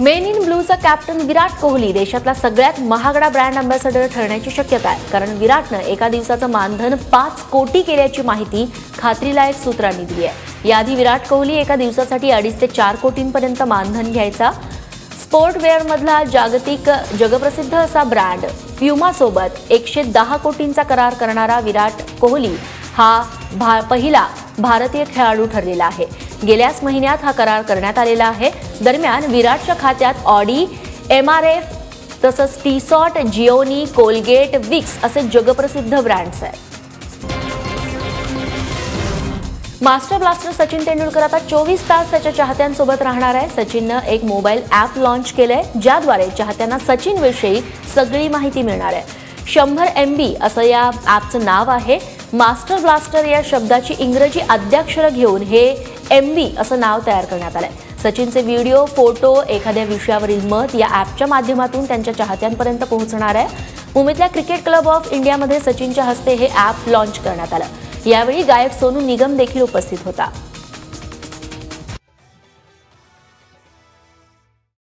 Main in ब्लूचा captain Virat Kohli देशातला सगळ्यात महागडा ब्रँड अँबॅसेडर ठरण्याची शक्यता आहे. कारण विराटनं एका दिवसाचं मानधन पाच कोटी केल्याची माहिती खात्रीलायक सूत्रांनी दिली आहे. याआधी विराट कोहली एका दिवसासाठी अडीच ते चार कोटींपर्यंत मानधन घ्यायचा. स्पोर्टवेअरमधला जागतिक जगप्रसिद्ध असा ब्रँड प्युमासोबत एकशे दहा कोटींचा करार करणारा विराट कोहली हा भा पहिला भारतीय खेळाडू ठरलेला आहे. गेल्याच महिन्यात हा करार करण्यात आलेला आहे. दरम्यान विराटच्या खात्यात ऑडी एम आर एफ तसंच टीसॉट जिओनी कोलगेट विक्स असे जगप्रसिद्ध ब्रँड्स आहेत. मास्टर ब्लास्टर सचिन तेंडुलकर आता चोवीस तास त्याच्या चाहत्यांसोबत राहणार आहे. सचिननं एक मोबाईल ॲप लॉन्च केलंय ज्याद्वारे चाहत्यांना सचिन विषयी सगळी माहिती मिळणार आहे. शंभर एम बी असं या ॲपचं नाव आहे. मास्टर ब्लास्टर या शब्दाची इंग्रजी आद्याक्षरं घेऊन हे एम बी असं नाव तयार करण्यात आलंय. सचिनचे व्हिडिओ फोटो एखाद्या विषयावरील मत या ॲपच्या माध्यमातून त्यांच्या चाहत्यांपर्यंत पोहोचणार आहे. मुंबईतल्या क्रिकेट क्लब ऑफ इंडियामध्ये सचिनच्या हस्ते हे ॲप लॉन्च करण्यात आलं. यावेळी गायक सोनू निगम देखील उपस्थित होता.